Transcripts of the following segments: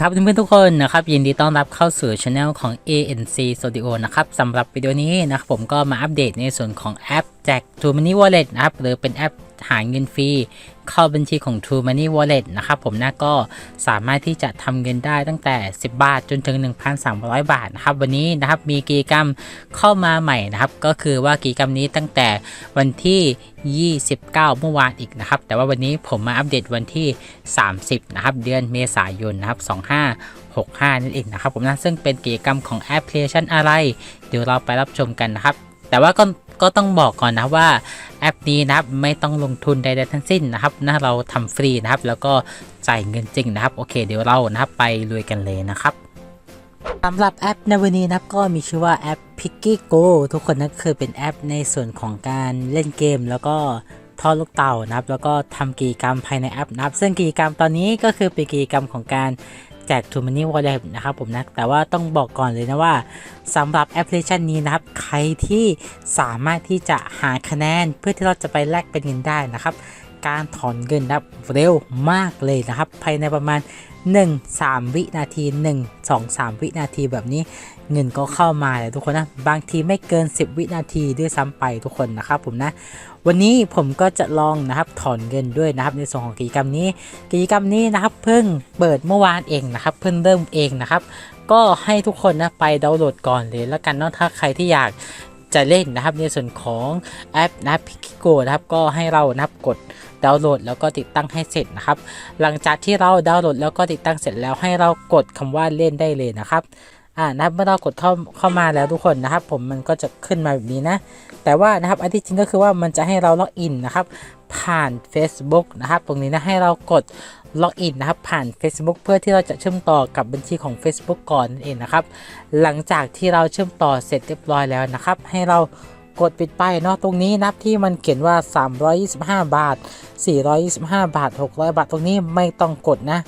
ครับเพื่อนๆทุกคนนะครับยินดีต้อนรับเข้าสู่ช anel ของ ANC Studio นะครับสำหรับวิดีโอนี้นะครับผมก็มาอัปเดตในส่วนของแอป แจก True Money Wallet นะครับหรือเป็นแอปหาเงินฟรีเข้าบัญชีของ True Money Wallet นะครับผมนะก็สามารถที่จะทำเงินได้ตั้งแต่ 10 บาทจนถึง 1,300 บาทนะครับวันนี้นะครับมีกิจกรรมเข้ามาใหม่นะครับ ก็คือว่ากิจกรรมนี้ตั้งแต่วันที่ 29 เมื่อวานอีกนะครับ แต่ว่าวันนี้ผมมาอัปเดตวันที่ 30 นะครับ เดือนเมษายนนะครับ 25 65 นั่นเองนะครับผมนะซึ่งเป็นกิจกรรมของแอปพลิเคชันอะไร เดี๋ยวเราไปรับชมกันนะครับแต่ว่าก็ ก็ต้องบอกก่อนนะว่าแอปนี้นะครับไม่ต้องลงทุนใดๆทั้งสิ้นนะครับนะเราทำฟรีนะครับ แล้วก็จ่ายเงินจริงนะครับ โอเค เดี๋ยวเรานะครับไปลุยกันเลยนะครับสำหรับแอปในวันนี้นะครับก็มีชื่อว่าแอป Picky Go ทุกคนนะคือเป็นแอปในส่วนของการเล่นเกม แล้วก็ทอดลูกเต่านะครับ แล้วก็ทำกิจกรรมภายในแอปนะครับ ซึ่งกิจกรรมตอนนี้ก็คือเป็นกิจกรรมของการ แจก t ู Money Wallet นะครับผมนะแต่ว่าต้องบอกก่อนเลยนะว่าสำหรับแอปพลิเคชันนี้นะครับ ใครที่สามารถที่จะหาคะแนนเพื่อที่เราจะไปแลกเป็นเงินได้นะครับ การถอนเงินนะครับเร็วมากเลยนะครับ ภายในประมาณ 1 3 วินาที 1 2 3 วินาทีแบบนี้เงินก็เข้ามาเลยทุกคนนะบางทีไม่เกิน 10 วินาทีด้วยซ้ำไปทุกคนนะครับผมนะ วันนี้ผมก็จะลองนะครับถอนเงินด้วยนะครับในส่วนของกิจกรรมนี้ กิจกรรมนี้นะครับเพิ่งเปิดเมื่อวานเองนะครับเพิ่งเริ่มเองนะครับก็ให้ทุกคนนะไปดาวน์โหลดก่อนเลยแล้วกันเนาะถ้าใครที่อยาก จะเล่นนะครับ ในส่วนของแอปนะพิกิโกนะครับก็ให้เรานับกดดาวน์โหลดแล้วก็ติดตั้งให้เสร็จนะครับ หลังจากที่เราดาวน์โหลดแล้วก็ติดตั้งเสร็จแล้วให้เรากดคำว่าเล่นได้เลยนะครับอ่านะครับเมื่อเรากดเข้าเข้ามาแล้วทุกคนนะครับ ผมมันก็จะขึ้นมาแบบนี้นะ แต่ว่านะครับอันที่จริงก็คือว่ามันจะให้เราล็อกอินนะครับ ผ่าน Facebook นะครับ ตรงนี้นะให้เรากดล็อกอินนะครับผ่าน Facebook เพื่อที่เราจะเชื่อมต่อกับบัญชีของ Facebook ก่อนนั่นเองนะครับ หลังจากที่เราเชื่อมต่อเสร็จเรียบร้อยแล้วนะครับ ให้เรากดปิดไปเนาะตรงนี้นับที่มันเขียนว่า 325 บาท 425 บาท 600 บาท ตรงนี้ไม่ต้องกดนะ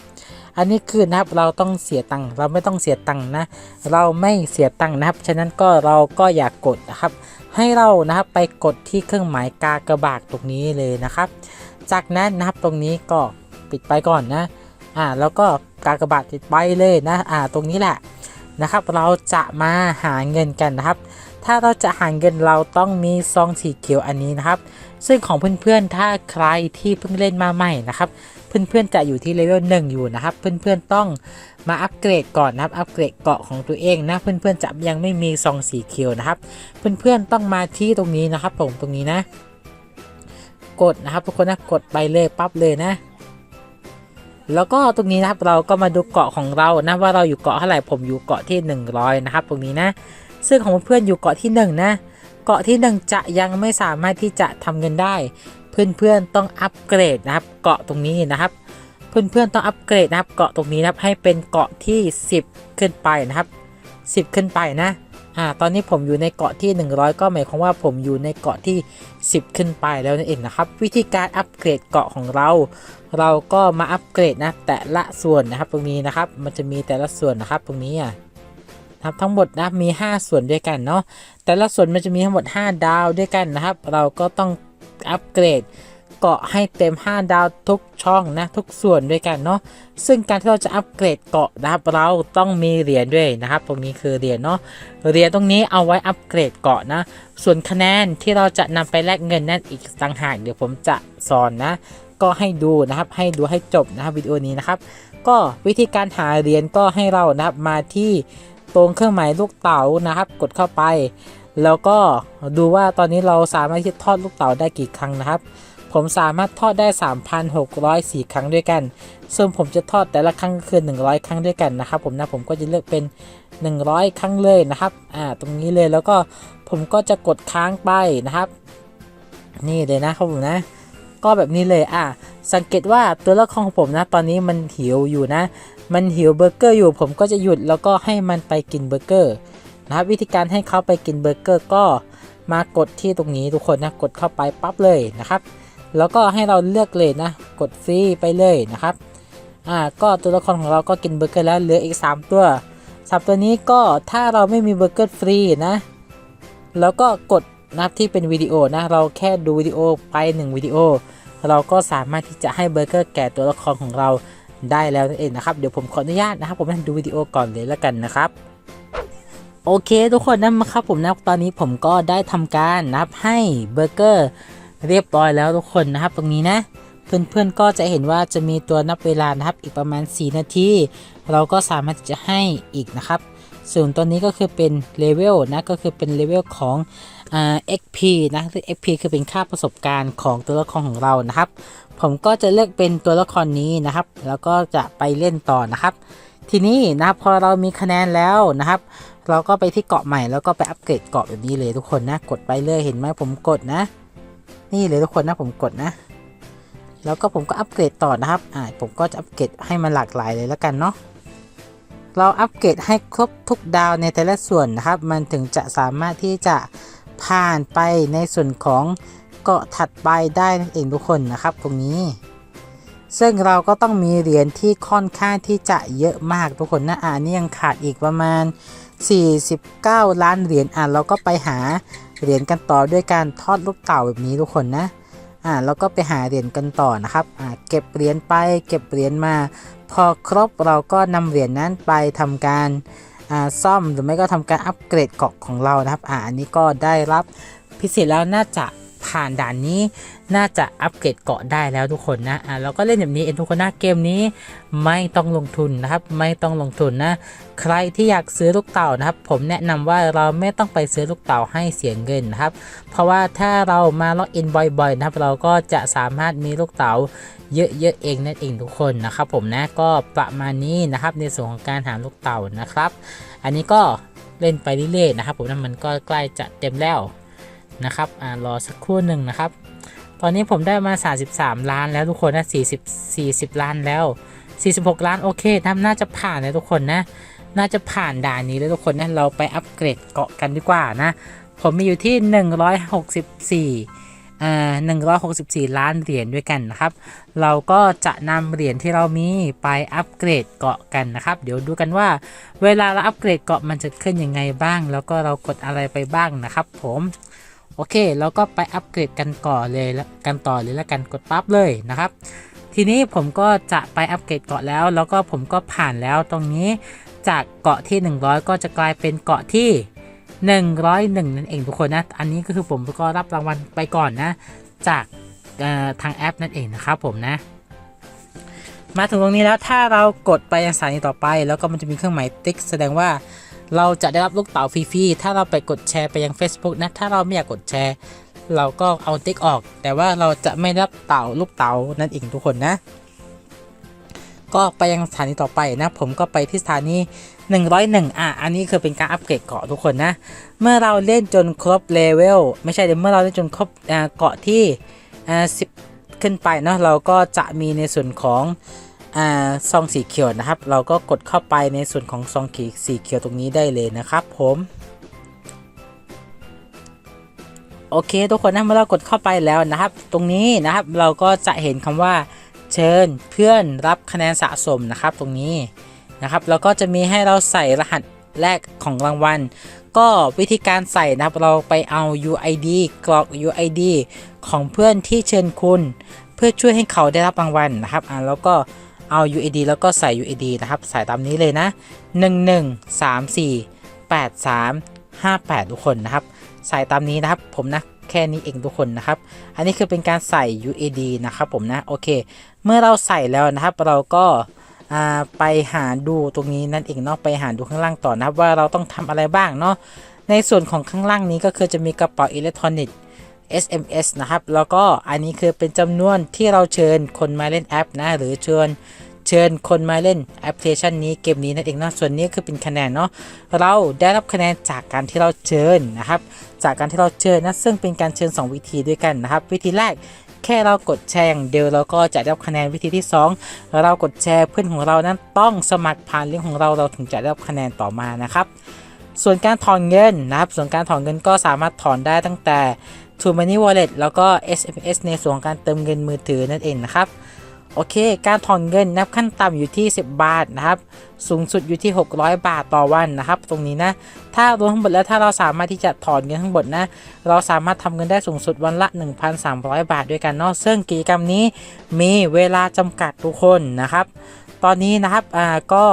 อันนี้คือนะครับเราต้องเสียตังค์เราไม่ต้องเสียตังค์นะ เราไม่เสียตังค์นะครับฉะนั้นก็เราก็อยากกดนะครับ ให้เรานะครับไปกดที่เครื่องหมายกากระบาดตรงนี้เลยนะครับ จากนั้นนะครับตรงนี้ก็ปิดไปก่อนนะอ่าแล้วก็กากระบาดปิดไปเลยนะอ่าตรงนี้แหละนะครับ เราจะมาหาเงินกันนะครับ ถ้าเราจะหาเงินเราต้องมีซองสีเขียวอันนี้นะครับ ซึ่งของเพื่อนๆถ้าใครที่เพิ่งเล่นมาใหม่นะครับ เพื่อนๆจะอยู่ที่เลเวลหนึ่งอยู่นะครับ เพื่อนๆต้องมาอัปเกรดก่อนนะครับ อัปเกรดเกาะของตัวเองนะ เพื่อนๆจะยังไม่มีซองสีเขียวนะครับ เพื่อนๆต้องมาที่ตรงนี้นะครับ ผมตรงนี้นะ กดนะครับทุกคนนะ กดไปเลยปั๊บเลยนะแล้วก็ตรงนี้นะครับเราก็มาดูเกาะของเรานะว่าเราอยู่เกาะเท่าไหร่ผมอยู่เกาะที่ 100 นะครับ ตรงนี้นะ ซึ่งของเพื่อนๆอยู่เกาะที่ 1 นะ เกาะที่ 1 จะยังไม่สามารถที่จะทำเงินได้ เพื่อนๆต้องอัปเกรดนะครับ เกาะตรงนี้นะครับ เพื่อนๆต้องอัปเกรดนะครับ เกาะตรงนี้นะครับให้เป็นเกาะที่ 10 ขึ้นไปนะครับ 10 ขึ้นไปนะอ่าตอนนี้ผมอยู่ในเกาะที่ 100 ก็หมายความว่าผมอยู่ในเกาะที่ 10 ขึ้นไปแล้วนั่นเองนะครับ วิธีการอัปเกรดเกาะของเรา เราก็มาอัปเกรดนะแต่ละส่วนนะครับตรงนี้นะครับ มันจะมีแต่ละส่วนนะครับตรงนี้อะครับทั้งหมดนะมี 5 ส่วนด้วยกันเนาะแต่ละส่วนมันจะมีทั้งหมด 5 ดาวด้วยกันนะครับ เราก็ต้อง อัปเกรดเกาะให้เต็ม 5 ดาวทุกช่องนะทุกส่วนด้วยกันเนาะซึ่งการที่เราจะอัปเกรดเกาะนะครับเราต้องมีเหรียญด้วยนะครับ ตรงนี้คือเหรียญเนาะเหรียญตรงนี้เอาไว้อัปเกรดเกาะนะ ส่วนคะแนนที่เราจะนำไปแลกเงินนั่นอีกต่างหากเดี๋ยวผมจะสอนนะ ก็ให้ดูนะครับให้ดูให้จบนะครับวิดีโอนี้นะครับ ก็วิธีการหาเหรียญก็ให้เรานะครับมาที่ตรงเครื่องหมายลูกเต๋านะครับ กดเข้าไป แล้วก็ดูว่าตอนนี้เราสามารถที่ทอดลูกเต๋าได้กี่ครั้งนะครับ ผมสามารถทอดได้ 3,604 ครั้งด้วยกัน ซึ่งผมจะทอดแต่ละครั้งคือ 100 ครั้งด้วยกันนะครับ ผมนะผมก็จะเลือกเป็น 100 ครั้งเลยนะครับ อ่า ตรงนี้เลยแล้วก็ผมก็จะกดค้างไปนะครับ นี่เลยนะครับผมนะ ก็แบบนี้เลย อ่า สังเกตว่าตัวละครของผมนะ ตอนนี้มันหิวอยู่นะ มันหิวเบอร์เกอร์อยู่ ผมก็จะหยุดแล้วก็ให้มันไปกินเบอร์เกอร์ นะครับวิธีการให้เขาไปกินเบอร์เกอร์ก็มากดที่ตรงนี้ทุกคนนะกดเข้าไปปั๊บเลยนะครับ แล้วก็ให้เราเลือกเลยนะ กดฟรีไปเลยนะครับอ่าก็ตัวละครของเราก็กินเบอร์เกอร์แล้วเหลืออีก 3 ตัวสามตัวนี้ก็ถ้าเราไม่มีเบอร์เกอร์ฟรีนะ แล้วก็กดนับที่เป็นวิดีโอนะ เราแค่ดูวิดีโอไป1วิดีโอ เราก็สามารถที่จะให้เบอร์เกอร์แก่ตัวละครของเราได้แล้วนั่นเองนะครับ เดี๋ยวผมขออนุญาตนะครับ ผมดูวิดีโอก่อนเลยแล้วกันนะครับ โอเคทุกคนนะครับผมนะตอนนี้ผมก็ได้ทำการนะครับให้เบอร์เกอร์เรียบร้อยแล้วทุกคนนะครับตรงนี้นะเพื่อนๆก็จะเห็นว่าจะมีตัวนับเวลานะครับอีกประมาณ 4 นาที เราก็สามารถจะให้อีกนะครับ ส่วนตัวนี้ก็คือเป็นเลเวลนะก็คือเป็นเลเวลของเอ่า XP นะซึ่ง XP คือเป็นค่าประสบการณ์ของตัวละครของเรานะครับ ผมก็จะเลือกเป็นตัวละครนี้นะครับ แล้วก็จะไปเล่นต่อนะครับ ทีนี้นะครับพอเรามีคะแนนแล้วนะครับ เราก็ไปที่เกาะใหม่แล้วก็ไปอัปเกรดเกาะแบบนี้เลยทุกคนนะ กดไปเลยเห็นไหมผมกดนะ นี่เลยทุกคนนะผมกดนะ แล้วก็ผมก็อัปเกรดต่อนะครับอ่าผมก็จะอัปเกรดให้มันหลากหลายเลยแล้วกันเนาะเราอัปเกรดให้ครบทุกดาวในแต่ละส่วนนะครับ มันถึงจะสามารถที่จะผ่านไปในส่วนของเกาะถัดไปได้นั่นเองทุกคนนะครับ ตรงนี้ ซึ่งเราก็ต้องมีเหรียญที่ค่อนข้างที่จะเยอะมากทุกคนนะอ่านี่ยังขาดอีกประมาณ 49 ล้านเหรียญอะเราก็ไปหาเหรียญกันต่อด้วยการทอดลูกเต่าแบบนี้ทุกคนนะอ่าเราก็ไปหาเหรียญกันต่อนะครับอ่าเก็บเหรียญไปเก็บเหรียญมา พอครบเราก็นำเหรียญนั้นไปทำการอ่าซ่อมหรือไม่ก็ทำการอัปเกรดเกาะของเรานะครับอ่าอันนี้ก็ได้รับพิเศษแล้วน่าจะ ผ่านด่านนี้น่าจะอัปเกรดเกาะได้แล้วทุกคนนะอ่าเราก็เล่นแบบนี้เองทุกคนนะเกมนี้ไม่ต้องลงทุนนะครับ ไม่ต้องลงทุนนะ ใครที่อยากซื้อลูกเต่านะครับ ผมแนะนำว่าเราไม่ต้องไปซื้อลูกเต่าให้เสียเงินนะครับ เพราะว่าถ้าเรามาล็อกอินบ่อยๆนะครับ เราก็จะสามารถมีลูกเต๋าเยอะๆเองนั่นเองทุกคนนะครับผมนะก็ประมาณนี้นะครับในส่วนของการหาลูกเต่านะครับ อันนี้ก็เล่นไปเรื่อยๆนะครับผมนะมันก็ใกล้จะเต็มแล้ว นะครับอ่ารอสักครู่หนึ่งนะครับ ตอนนี้ผมได้มา 33 ล้านแล้วทุกคนนะ40 40 ล้านแล้ว 46 ล้านโอเคทำน่าจะผ่านเลยทุกคนนะ น่าจะผ่านด่านนี้แล้วทุกคนนะเราไปอัปเกรดเกาะกันดีกว่านะ ผมมีอยู่ที่ 164อ่า164 ล้านเหรียญด้วยกันนะครับ เราก็จะนำเหรียญที่เรามีไปอัปเกรดเกาะกันนะครับ เดี๋ยวดูกันว่า เวลาเราอัปเกรดเกาะมันจะขึ้นยังไงบ้าง แล้วก็เรากดอะไรไปบ้างนะครับ ผม โอเคเราก็ไปอัปเกรดกันก่อนเลยแล้วกันต่อเลยแล้วกันกดปั๊บเลยนะครับ ทีนี้ผมก็จะไปอัปเกรดเกาะแล้ว แล้วก็ผมก็ผ่านแล้วตรงนี้จากเกาะที่ 100 ก็จะกลายเป็นเกาะที่ 101 นั่นเองทุกคนนะ อันนี้ก็คือผมก็รับรางวัลไปก่อนนะ จากทางแอปนั่นเองนะครับผมนะ มาถึงตรงนี้แล้วถ้าเรากดไปยังสถานีต่อไป แล้วก็มันจะมีเครื่องหมายติ๊กแสดงว่า เราจะได้รับลูกเต๋าฟรีๆถ้าเราไปกดแชร์ไปยัง Facebook นะ ถ้าเราไม่อยากกดแชร์ เราก็เอาติ๊กออก แต่ว่าเราจะไม่ได้รับเต่าลูกเต๋านั่นเองทุกคนนะ ก็ไปยังสถานีต่อไปนะ ผมก็ไปที่สถานี101 อะ อันนี้คือเป็นการอัปเกรดเกาะทุกคนนะ เมื่อเราเล่นจนครบเลเวลไม่ใช่เดี๋ยวเมื่อเราเล่นจนครบเกาะที่อ่า10ขึ้นไปเนาะเราก็จะมีในส่วนของ ซองสีเขียวนะครับ เราก็กดเข้าไปในส่วนของซองสีเขียวตรงนี้ได้เลยนะครับ ผมโอเค ทุกคนนะเมื่อเรากดเข้าไปแล้วนะครับ ตรงนี้นะครับเราก็จะเห็นคำว่า เชิญเพื่อนรับคะแนนสะสมนะครับ ตรงนี้นะครับแล้วก็จะมีให้เราใส่รหัสแรกของรางวัล ก็วิธีการใส่นะครับเราไปเอา UID กรอก UID ของเพื่อนที่เชิญคุณ เพื่อช่วยให้เขาได้รับรางวัลนะครับอ่าแล้วก็ เอา UID แล้วก็ใส่ UID นะครับ ใส่ตามนี้เลยนะ 1 1 3 4 8 3 5 8 ทุกคนนะครับ ใส่ตามนี้นะครับ ผมนะ แค่นี้เองทุกคนนะครับ อันนี้คือเป็นการใส่ UAD นะครับผมนะ โอเค เมื่อเราใส่แล้วนะครับ เราก็ไปหาดูตรงนี้นั่นเองเนาะ ไปหาดูข้างล่างต่อนะครับ ว่าเราต้องทำอะไรบ้างเนาะ ในส่วนของข้างล่างนี้ก็คือจะมีกระเป๋าอิเล็กทรอนิกส์ SMS นะครับ แล้วก็อันนี้คือเป็นจำนวนที่เราเชิญคนมาเล่นแอปนะ หรือเชิญเชิญคนมาเล่นแอปพลิเคชันนี้เกมนี้นั่นเองนะส่วนนี้คือเป็นคะแนนเนาะเราได้รับคะแนนจากการที่เราเชิญนะครับ จากการที่เราเชิญนะซึ่งเป็นการเชิญ 2 วิธีด้วยกันนะครับ วิธีแรกแค่เรากดแชร์อย่างเดียวเราก็จะได้รับคะแนนวิธีที่ 2 เรากดแชร์เพื่อนของเรานั้นต้องสมัครผ่านลิงก์ของเราเราถึงจะได้รับคะแนนต่อมานะครับ ส่วนการถอนเงินนะครับ ส่วนการถอนเงินก็สามารถถอนได้ตั้งแต่ True Money Wallet แล้วก็ SMS ในส่วนของการเติมเงินมือถือนั่นเองนะครับโอเค การถอนเงินนับขั้นต่ำอยู่ที่ 10 บาทนะครับ สูงสุดอยู่ที่ 600 บาทต่อวันนะครับ ตรงนี้นะ ถ้ารวมทั้งหมดแล้วถ้าเราสามารถที่จะถอนเงินทั้งหมดนะ เราสามารถทำเงินได้สูงสุดวันละ 1,300 บาทด้วยกันเนาะ ซึ่งกิจกรรมนี้มีเวลาจำกัดทุกคนนะครับ ตอนนี้นะครับ อ่า ก็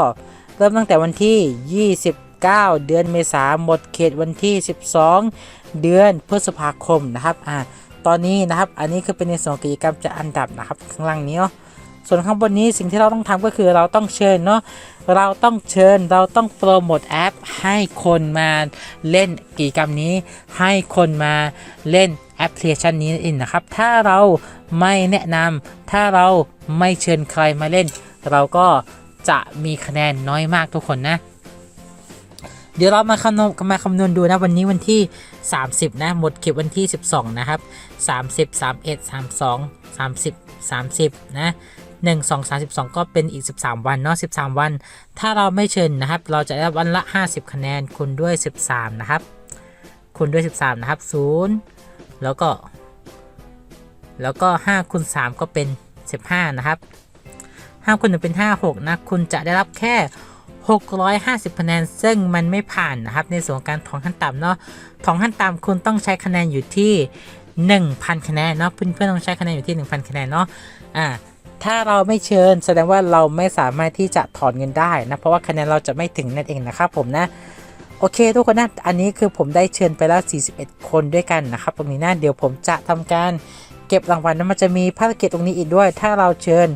เริ่มตั้งแต่วันที่ 29 เดือนเมษาหมดเขตวันที่ 12 เดือนพฤษภาคมนะครับอ่าตอนนี้นะครับอันนี้คือเป็นในส่วนกิจกรรมจะอันดับนะครับข้างล่างนี้เนาะส่วนข้างบนนี้สิ่งที่เราต้องทำก็คือเราต้องเชิญเนาะเราต้องเชิญเราต้องโปรโมทแอป ให้คนมาเล่นกิจกรรมนี้ ให้คนมาเล่นแอปพลิเคชันนี้นั่นเองนะครับ ถ้าเราไม่แนะนำถ้าเราไม่เชิญใครมาเล่น เราก็จะมีคะแนนน้อยมากทุกคนนะ เดี๋ยวเรามาคำนวณมาคำนวณดูนะวันนี้วันที่ 30 นะ หมดเขตวันที่ 12 นะครับ 30 31 32 30 30 นะ1 2 32 ก็เป็นอีก 13 วันเนาะ13 วัน ถ้าเราไม่เชิญนะครับ เราจะได้วันละ 50 คะแนนคูณด้วย 13 นะครับคูณด้วย 13 นะครับ 0 แล้วก็ แล้วก็5คูณ3ก็เป็น 15 นะครับ5คูณ1เป็น 5 6 นะ คุณจะได้รับแค่ 650 คะแนน ซึ่งมันไม่ผ่านนะครับ ในส่วนการถอนขั้นต่ำเนาะถอนขั้นต่ำคุณต้องใช้คะแนนอยู่ที่ 1,000 คะแนนเนาะเพื่อนๆต้องใช้คะแนนอยู่ที่ 1,000 คะแนนเนาะอ่าถ้าเราไม่เชิญแสดงว่าเราไม่สามารถที่จะถอนเงินได้นะ เพราะว่าคะแนนเราจะไม่ถึงนั่นเองนะครับผมนะโอเคทุกคนนะ อันนี้คือผมได้เชิญไปแล้ว 41 คนด้วยกันนะครับ ตรงนี้นะ เดี๋ยวผมจะทำการเก็บรางวัลนะมันจะมีภารกิจตรงนี้อีกด้วย ถ้าเราเชิญ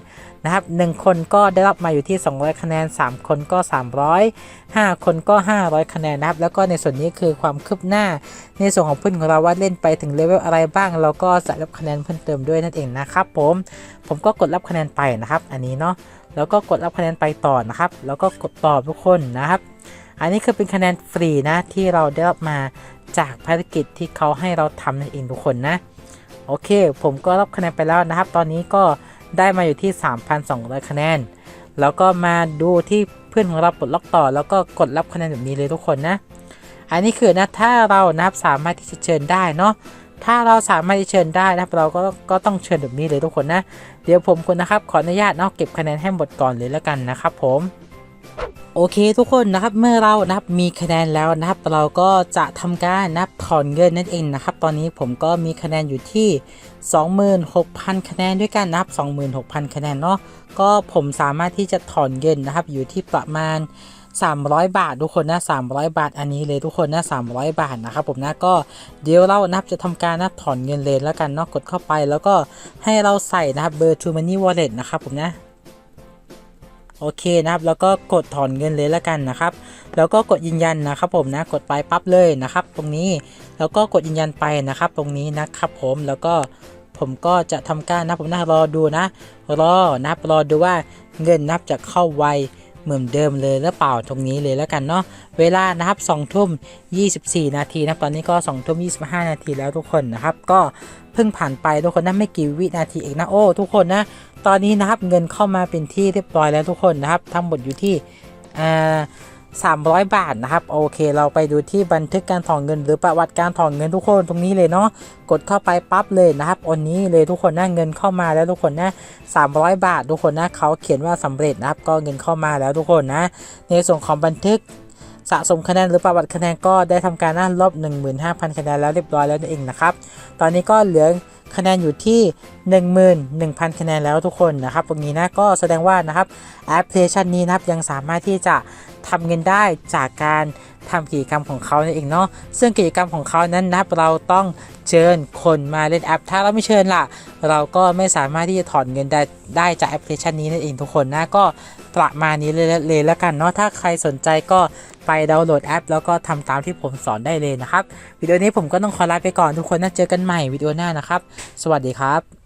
นะครับ1คนก็ได้รับมาอยู่ที่ 200 คะแนน 3 คนก็ 300 5 คนก็ 500 คะแนนนะครับ แล้วก็ในส่วนนี้คือความคืบหน้า ในส่วนของเพื่อนของเราว่าเล่นไปถึงเลเวลอะไรบ้าง เราก็จะรับคะแนนเพิ่มเติมด้วยนั่นเองนะครับผม ผมก็กดรับคะแนนไปนะครับ อันนี้เนาะ แล้วก็กดรับคะแนนไปต่อนะครับ แล้วก็กดตอบทุกคนนะครับ อันนี้คือเป็นคะแนนฟรีนะที่เราได้รับมาจากภารกิจที่เขาให้เราทำนั่นเองทุกคนนะ โอเค ผมก็รับคะแนนไปแล้วนะครับ ตอนนี้ก็ ได้มาอยู่ที่ 3,200 คะแนน แล้วก็มาดูที่เพื่อนของเราปลดล็อกต่อ แล้วก็กดรับคะแนนแบบนี้เลยทุกคนนะ อันนี้คือนะถ้าเรานะครับสามารถที่จะเชิญได้เนาะถ้าเราสามารถที่เชิญได้นะครับเราก็ก็ต้องเชิญแบบนี้เลยทุกคนนะ เดี๋ยวผมคุณนะครับขออนุญาตเนาะเก็บคะแนนให้หมดก่อนเลยแล้วกันนะครับผม โอเคทุกคนนะครับเมื่อเรานะครับมีคะแนนแล้วนะครับเราก็จะทำการนับถอนเงินนั่นเองนะครับ ตอนนี้ผมก็มีคะแนนอยู่ที่ 26,000 คะแนนด้วยกันนะครับ 26,000 คะแนนเนาะก็ผมสามารถที่จะถอนเงินนะครับอยู่ที่ประมาณ 300 บาททุกคนนะ 300 บาทอันนี้เลยทุกคนนะ 300 บาทนะครับผมนะก็เดี๋ยวเรานับจะทำการนับถอนเงินเลยแล้วกันเนาะกดเข้าไป แล้วก็ให้เราใส่นะครับเบอร์ t o Money Wallet นะครับผมนะ โอเคนะครับ แล้วก็กดถอนเงินเลยแล้วกันนะครับ แล้วก็กดยืนยันนะครับผมนะ กดไปปั๊บเลยนะครับ ตรงนี้ แล้วก็กดยืนยันไปนะครับ ตรงนี้นะครับผม แล้วก็ผมก็จะทำการนะผมนะรอดูนะ รอนะครับรอดูว่าเงินนับจะเข้าไว เหมือนเดิมเลยหรือเปล่าตรงนี้เลยแล้วกันเนาะเวลานะครับ2ทุ่ม 24 นาทีนะตอนนี้ก็2ทุ่ม 25 นาทีแล้วทุกคนนะครับ ก็เพิ่งผ่านไปทุกคนนะไม่กี่วินาทีเองนะโอ้ทุกคนนะตอนนี้นะครับเงินเข้ามาเป็นที่เรียบร้อยแล้วทุกคนนะครับทั้งหมดอยู่ที่อ่า 300 บาทนะครับโอเค เราไปดูที่บันทึกการถอนเงิน หรือประวัติการถอนเงินทุกคนตรงนี้เลยเนาะกดเข้าไปปั๊บเลยนะครับอันนี้เลยทุกคนนะเงินเข้ามาแล้วทุกคนนะ300 บาท ทุกคนนะเขาเขียนว่าสำเร็จนะครับก็เงินเข้ามาแล้วทุกคนนะ ในส่วนของบันทึกสะสมคะแนนหรือประวัติคะแนนก็ได้ทำการน่าลบ 15,000 คะแนนแล้วเรียบร้อยแล้วนั่นเองนะครับ ตอนนี้ก็เหลือคะแนนอยู่ที่ 11,000 คะแนนแล้วทุกคนนะครับ ตรงนี้นะก็แสดงว่านะครับแอปพลิเคชันนี้นะครับยังสามารถที่จะ ทำเงินได้จากการทำกิจกรรมของเขานั่นเองเนาะซึ่งกิจกรรมของเขานั้นนะครับเราต้องเชิญคนมาเล่นแอป ถ้าเราไม่เชิญล่ะ เราก็ไม่สามารถที่จะถอนเงินได้ได้จากแอปพลิเคชันนี้นั่นเองทุกคนนะก็ประมาณนี้เลยเลยแล้วกันเนาะถ้าใครสนใจก็ไปดาวน์โหลดแอป แล้วก็ทำตามที่ผมสอนได้เลยนะครับวิดีโอนี้ผมก็ต้องขอลาไปก่อนทุกคนนะเจอกันใหม่วิดีโอหน้านะครับ สวัสดีครับ